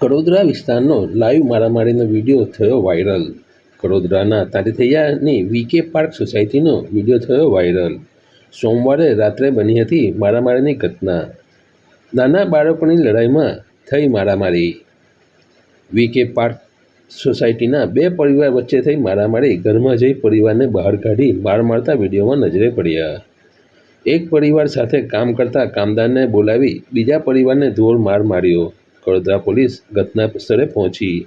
કડોદરા વિસ્તારનો લાઈવ મારામારીનો વીડિયો થયો વાયરલ કડોદરાના તાતીથૈયાની વીકે પાર્ક સોસાયટીનો વીડિયો થયો વાયરલ સોમવારે રાત્રે બની હતી મારામારીની ઘટના. નાના બાળકોની લડાઈમાં થઈ મારામારી. વીકે પાર્ક સોસાયટીના બે પરિવાર વચ્ચે થઈ મારામારી. ઘરમાં જઈ પરિવારને બહાર કાઢી માર મારતા વિડીયોમાં નજરે પડ્યા. એક પરિવાર સાથે કામ કરતા કામદારને બોલાવી બીજા પરિવારને ધોળ માર માર્યો. વડોદરા પોલીસ ઘટના સ્થળે પહોંચી.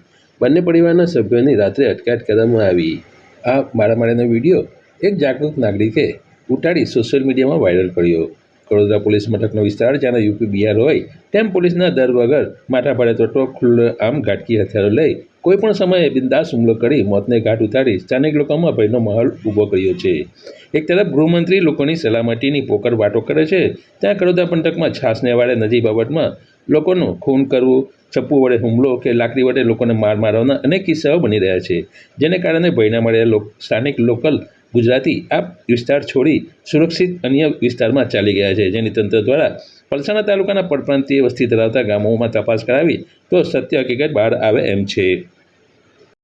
બંને પરિવારના સભ્યોની રાત્રે અટકાયત કરવામાં આવી. આ મારામારીનો વીડિયો એક જાગૃત નાગરિકે ઉતારી સોશિયલ મીડિયામાં વાયરલ કર્યો. વડોદરા પોલીસ મથકનો વિસ્તાર જ્યાં યુપી બિહાર હોય, તેમ પોલીસના દર વગર માથાભારે તો ખુલ્લો આમ ઘાટકી હથિયારો લઈ કોઈપણ સમયે બિંદાસ હુમલો કરી મોતને ઘાટ ઉતારી સ્થાનિક લોકોમાં ભયનો માહોલ ઊભો કર્યો છે. એક તરફ ગૃહમંત્રી લોકોની સલામતીની પોકર વાતો કરે છે, ત્યાં કડોદરા પંથકમાં છાસને વાળે નજીક બાબતમાં લોકોનું ખૂન કરવું, ચપ્પુ વડે હુમલો કે લાકડી વડે લોકોને માર મારવાના અનેક કિસ્સાઓ બની રહ્યા છે, જેને કારણે ભયના મળેલા સ્થાનિક લોકલ ગુજરાતી આ વિસ્તાર છોડી સુરક્ષિત અન્ય વિસ્તારમાં ચાલી ગયા છે, જેની તંત્ર દ્વારા પલસાણા તાલુકાના પરપ્રાંતીય વસ્તી ધરાવતા ગામોમાં તપાસ કરાવી તો સત્ય હકીકત બહાર આવે એમ છે.